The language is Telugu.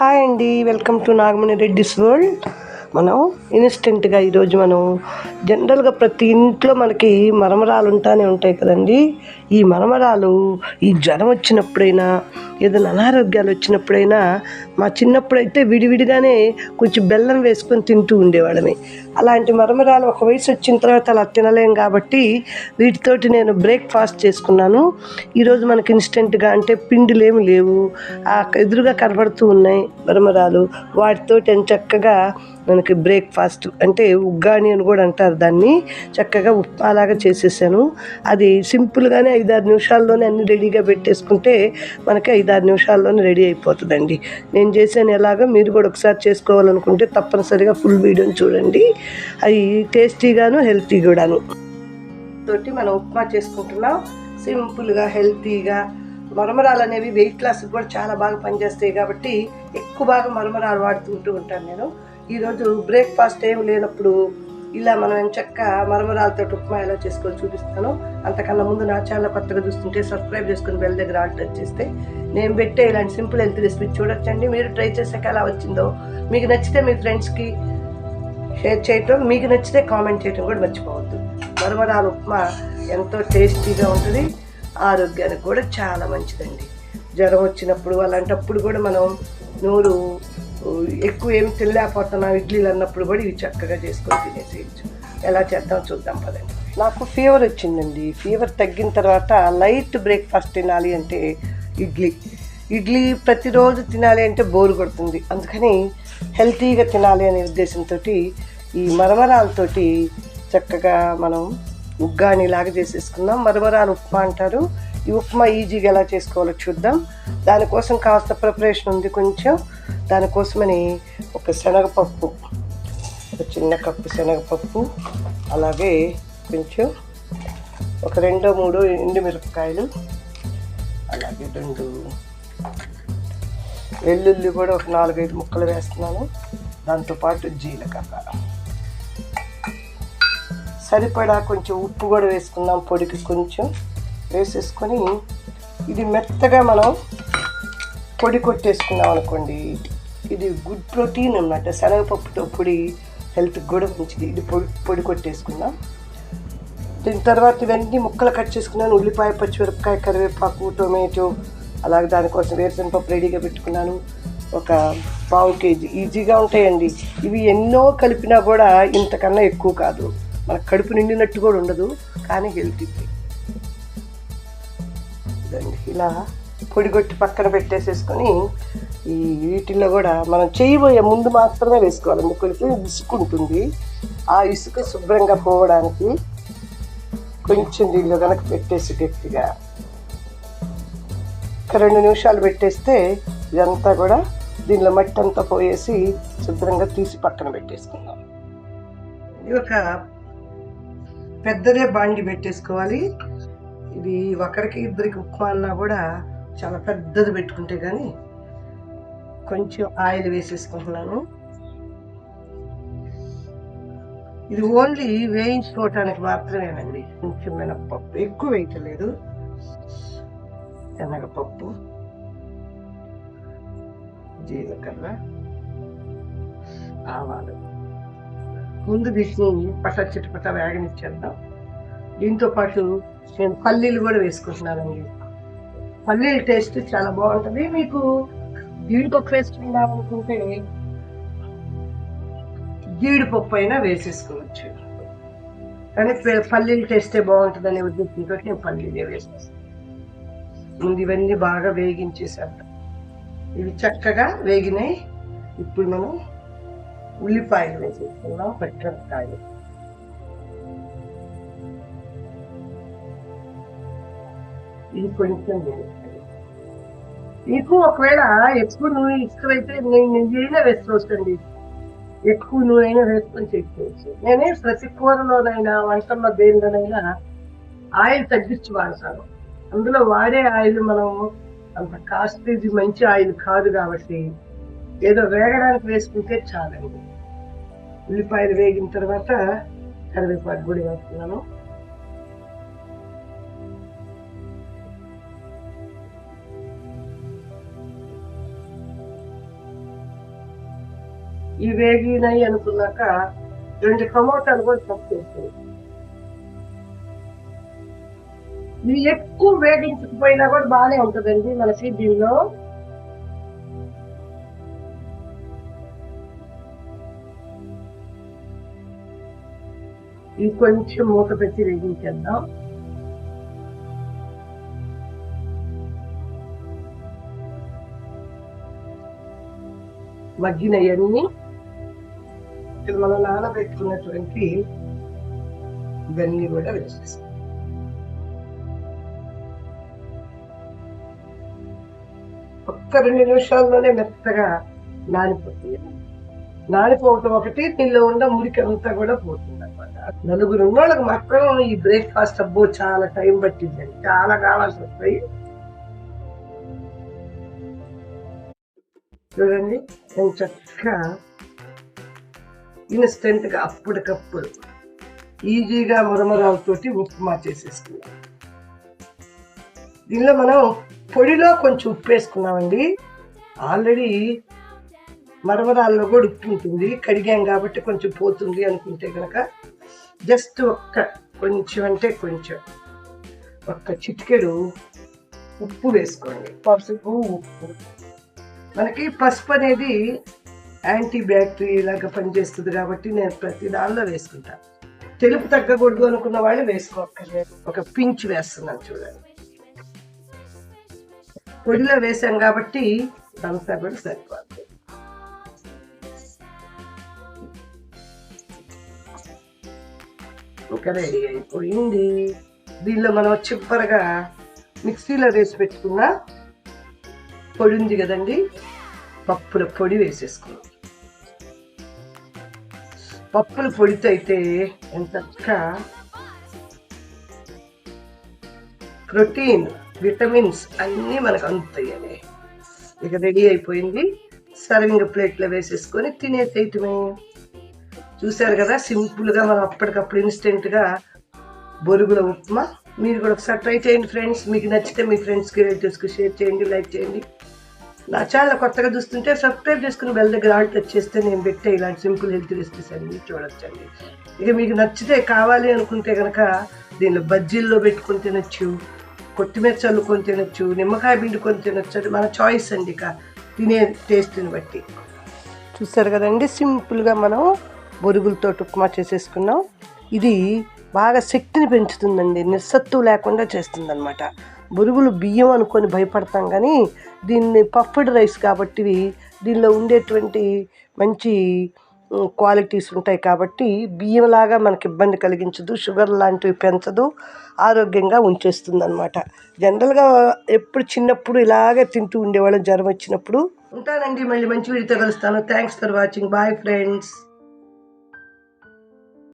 హాయ్ అండి welcome to Nagamani Reddy's world. మనం ఇన్స్టెంట్గా ఈరోజు మనం జనరల్గా ప్రతి ఇంట్లో మనకి మరమరాలు ఉంటానే ఉంటాయి కదండి. ఈ మరమరాలు ఈ జ్వరం వచ్చినప్పుడైనా ఏదైనా అనారోగ్యాలు వచ్చినప్పుడైనా మా చిన్నప్పుడైతే విడివిడిగానే కొంచెం బెల్లం వేసుకొని తింటూ ఉండేవాళ్ళని అలాంటి మరమరాలు ఒక వయసు వచ్చిన తర్వాత అలా తినలేం కాబట్టి వీటితోటి నేను బ్రేక్ఫాస్ట్ చేసుకున్నాను. ఈరోజు మనకి ఇన్స్టెంట్గా అంటే పిండిలు ఏమి లేవు. ఆ ఎదురుగా కనబడుతూ ఉన్నాయి మరమరాలు. వాటితోటి ఎంచక్కగా మనకి బ్రేక్ఫాస్ట్ అంటే ఉగ్గాని అని కూడా అంటారు దాన్ని. చక్కగా ఉప్మాలాగా చేసేసాను. అది సింపుల్గానే ఐదారు నిమిషాల్లోనే అన్ని రెడీగా పెట్టేసుకుంటే మనకి ఐదారు నిమిషాల్లోనే రెడీ అయిపోతుందండి. నేను చేశాను ఎలాగో మీరు కూడా ఒకసారి చేసుకోవాలనుకుంటే తప్పనిసరిగా ఫుల్ వీడియోని చూడండి. అవి టేస్టీగాను హెల్తీ కూడాను తోటి మనం ఉప్మా చేసుకుంటున్నాం. సింపుల్గా హెల్తీగా. మరమరాలు అనేవి వెయిట్ లాస్కి కూడా చాలా బాగా పనిచేస్తాయి కాబట్టి ఎక్కువ బాగా మరమరాలు వాడుతుంటూ ఉంటాను నేను. ఈరోజు బ్రేక్ఫాస్ట్ ఏం లేనప్పుడు ఇలా మనం చక్క మరమరాలతో ఉప్మా ఎలా చేసుకొని చూపిస్తాను అంతకన్నా ముందు నా ఛానల్ కొత్తగా చూస్తుంటే సబ్స్క్రైబ్ చేసుకుని బెల్ దగ్గర ఆల్ టచ్ చేస్తే నేను పెట్టే ఇలాంటి సింపుల్ హెల్త్ రెసిపీ చూడొచ్చండి. మీరు ట్రై చేసాక ఎలా వచ్చిందో మీకు నచ్చితే మీ ఫ్రెండ్స్కి షేర్ చేయటం మీకు నచ్చితే కామెంట్ చేయటం కూడా మర్చిపోవద్దు. మరమరాల ఉప్మా ఎంతో టేస్టీగా ఉంటుంది ఆరోగ్యానికి కూడా చాలా మంచిదండి. జ్వరం వచ్చినప్పుడు అలాంటప్పుడు కూడా మనం నూరు ఎక్కువ ఏం తినలేకపోతున్నాం ఇడ్లీలు అన్నప్పుడు కూడా ఇవి చక్కగా చేసుకొని తినేసేయచ్చు. ఎలా చేద్దాం చూద్దాం పదండి. నాకు ఫీవర్ వచ్చిందండి. ఫీవర్ తగ్గిన తర్వాత లైట్ బ్రేక్ఫాస్ట్ తినాలి అంటే ఇడ్లీ. ఇడ్లీ ప్రతిరోజు తినాలి అంటే బోరు కొడుతుంది. అందుకని హెల్తీగా తినాలి అనే ఉద్దేశంతో ఈ మరమరాలతోటి చక్కగా మనం ఉగ్గానిలాగా చేసేసుకుందాం మరమరాలు ఉప్మా అంటారు. ఈ ఉప్మా ఈజీగా ఎలా చేసుకోవాలో చూద్దాం. దానికోసం కాస్త ప్రిపరేషన్ ఉంది కొంచెం. దానికోసమని ఒక శనగపప్పు ఒక చిన్న కప్పు శనగపప్పు అలాగే కొంచెం ఒక రెండో మూడో ఎండుమిరపకాయలు అలాగే రెండు వెల్లుల్లి కూడా ఒక నాలుగైదు ముక్కలు వేస్తున్నాను. దాంతోపాటు జీలకర్ర. సరిపడా కొంచెం ఉప్పు కూడా వేసుకుందాం పొడికి కొంచెం. వేసేసుకొని ఇది మెత్తగా మనం పొడి కొట్టేసుకున్నాం అనుకోండి. ఇది గుడ్ ప్రోటీన్ అన్నమాట. శనగపప్పుతో పొడి హెల్త్కి కూడా మంచిది. ఇది పొడి పొడి కొట్టేసుకుందాం. దీని తర్వాత ఇవన్నీ ముక్కలు కట్ చేసుకున్నాను. ఉల్లిపాయ పచ్చిమిరపకాయ కరివేపాకు టొమాటో అలాగే దానికోసం వేరుశనపప్పు రెడీగా పెట్టుకున్నాను. ఒక పావు కేజీ. ఈజీగా ఉంటాయండి. ఇవి ఎన్నో కలిపినా కూడా ఇంతకన్నా ఎక్కువ కాదు. మన కడుపు నిండినట్టు కూడా ఉండదు కానీ హెల్తీ. ఇలా పొడిగొట్టి పక్కన పెట్టేసేసుకొని ఈ వీటిల్లో కూడా మనం చేయబోయే ముందు మాత్రమే వేసుకోవాలి. ముక్కలకి ఇసుక ఉంటుంది ఆ ఇసుక శుభ్రంగా పోవడానికి కొంచెం దీనిలో కనుక పెట్టేసి గట్టిగా ఒక రెండు నిమిషాలు పెట్టేస్తే ఇదంతా కూడా దీనిలో మట్టి అంతా పోయేసి శుభ్రంగా తీసి పక్కన పెట్టేసుకుందాం. ఇది ఒక పెద్దదే బాండి పెట్టేసుకోవాలి. ఇది ఒకరికి ఇద్దరికి ఉప్మా అన్నా కూడా చాలా పెద్దది పెట్టుకుంటే కానీ కొంచెం ఆయిల్ వేసేసుకుంటున్నాను. ఇది ఓన్లీ వేయించుకోవటానికి మాత్రమేనండి. కొంచెం మినప్పప్పు. ఎక్కువ వేయటలేదు. శనగపప్పు జీలకర్ర ఆవాలు. ముందు వీటిని పట చిటపట వేగనిచ్చేద్దాం. దీంతో పాటు నేను పల్లీలు కూడా వేసుకుంటున్నానండి. పల్లీల టేస్ట్ చాలా బాగుంటుంది. మీకు జీడిపప్పు వేసుకుందామనుకుంటే జీడిపప్పు అయినా వేసేసుకోవచ్చు. కానీ పల్లీలు టేస్టే బాగుంటుంది అనే ఉద్దేశంతో నేను పల్లీలే వేసేస్తాను. ముందు ఇవన్నీ బాగా వేగించేసాను ఇవి చక్కగా వేగినాయి. ఇప్పుడు మనం ఉల్లిపాయలు వేసేసుకున్నాం పచ్చిమిరపకాయలు ఇది కొంచెం నీకు మీకు ఒకవేళ ఎక్కువ నూనె ఇష్టమైతే నేను నెయ్యినా వేసుకోవచ్చండి ఎక్కువ నూనె అయినా వేసుకొని చేసుకోవచ్చు. నేనే ప్రతి కూరలోనైనా వంటల్లో దేనిలోనైనా ఆయిల్ తగ్గించి వాడతాను. అందులో వాడే ఆయిల్ మనం అంత కాస్ట్లీది మంచి ఆయిల్ కాదు కాబట్టి ఏదో వేగడానికి వేసుకుంటే చాలండి. ఉల్లిపాయలు వేగిన తర్వాత కరివేపాకు కూడా వేస్తున్నాను. ఈ వేగినాయి అనుకున్నాక రెండు టమోటాలు కూడా కట్ చేస్తాయి ఇవి ఎక్కువ వేగించకపోయినా కూడా బాగానే ఉంటుందండి మన దీనిలో ఇది కొంచెం మూత పెట్టి వేగించేద్దాం. మగ్గినవన్నీ ఇక్కడ మనం నానబెట్టుకున్నటువంటి ఇవన్నీ కూడా వేసేస్తాం ఒక్క రెండు నిమిషాల్లోనే మెత్తగా నానిపోతుంది. నానిపోవటం ఒకటి దీనిలో ఉన్న మురికి అంతా కూడా పోతుంది అనమాట నలుగురు ఉన్నోళ్ళకి మాత్రం ఈ బ్రేక్ఫాస్ట్ అబ్బో చాలా టైం పట్టిందండి చాలా కావాల్సి వస్తాయి. చూడండి నేను చక్కగా ఇన్స్టెంట్గా అప్పటికప్పుడు ఈజీగా మురమరాలతోటి ఉప్మా చేసేసుకున్నాం. దీనిలో మనం పొడిలో కొంచెం ఉప్పు వేసుకున్నామండి. ఆల్రెడీ మరమరాల్లో కూడా ఉప్పు ఉంటుంది కడిగాం కాబట్టి కొంచెం పోతుంది అనుకుంటే కనుక జస్ట్ ఒక్క కొంచెం అంటే కొంచెం ఒక్క చిటికెడు ఉప్పు వేసుకోండి. పసుపు. ఉప్పు మనకి పసుపు అనేది యాంటీ బ్యాక్టీరియా లాగా పనిచేస్తుంది కాబట్టి నేను ప్రతి దానిలో వేసుకుంటాను తెలుపు తగ్గకూడదు అనుకున్న వాళ్ళు వేసుకోక్కర్లేదు ఒక పించ్ వేస్తున్నాను చూడండి. పొడిలో వేసాం కాబట్టి అంతా కూడా సరిపోతుంది. ఇంకా రెడీ అయిపోయింది. దీనిలో మనం చిప్పరగా మిక్సీలో వేసి పెట్టుకున్న పొడి ఉంది కదండి పప్పుల పొడి వేసేసుకున్నాం పప్పుల పొడితో అయితే ఎంత ప్రోటీన్ విటమిన్స్ అన్నీ మనకు అందుతాయని. ఇక రెడీ అయిపోయింది. సర్వింగ్ ప్లేట్లో వేసేసుకొని తినేసేయటమే చూశారు కదా సింపుల్గా మనం అప్పటికప్పుడు ఇన్స్టెంట్గా బొరుగుల ఉప్మా. మీరు కూడా ఒకసారి ట్రై చేయండి ఫ్రెండ్స్. మీకు నచ్చితే మీ ఫ్రెండ్స్కి రిలేటివ్స్కి షేర్ చేయండి లైక్ చేయండి. నా ఛానల్ కొత్తగా చూస్తుంటే సబ్స్క్రైబ్ చేసుకుని బెల్ దగ్గర ఆల్ టచ్ చేస్తే నేను పెట్టే ఇలాంటి సింపుల్ హెల్త్ రెసిపీస్ అన్ని చూడొచ్చండి. ఇక మీకు నచ్చితే కావాలి అనుకుంటే కనుక దీనిలో బజ్జీల్లో పెట్టుకొని తినొచ్చు కొత్తిమీర చల్లుకొని తినొచ్చు నిమ్మకాయ పిండుకొని తినొచ్చు. అది మన చాయిస్ అండి ఇక. తినే టేస్ట్ని బట్టి. చూస్తారు కదండి? సింపుల్గా మనం బొరుగులతో ఉప్మా చేసేసుకున్నాం. ఇది బాగా శక్తిని పెంచుతుందండి. నిస్సత్తు లేకుండా చేస్తుందన్నమాట. బొరుగులు బియ్యం అనుకొని భయపడతాం కానీ దీన్ని పఫ్డ్ రైస్ కాబట్టి దీనిలో ఉండేటువంటి మంచి క్వాలిటీస్ ఉంటాయి కాబట్టి బియ్యంలాగా మనకి ఇబ్బంది కలిగించదు షుగర్ లాంటివి పెంచదు ఆరోగ్యంగా ఉంచేస్తుంది అనమాట జనరల్గా ఎప్పుడు చిన్నప్పుడు ఇలాగే తింటూ ఉండేవాళ్ళం. జ్వరం వచ్చినప్పుడు ఉంటానండి. మళ్ళీ మంచి వీడితో కలుస్తాను. Thanks for watching bye friends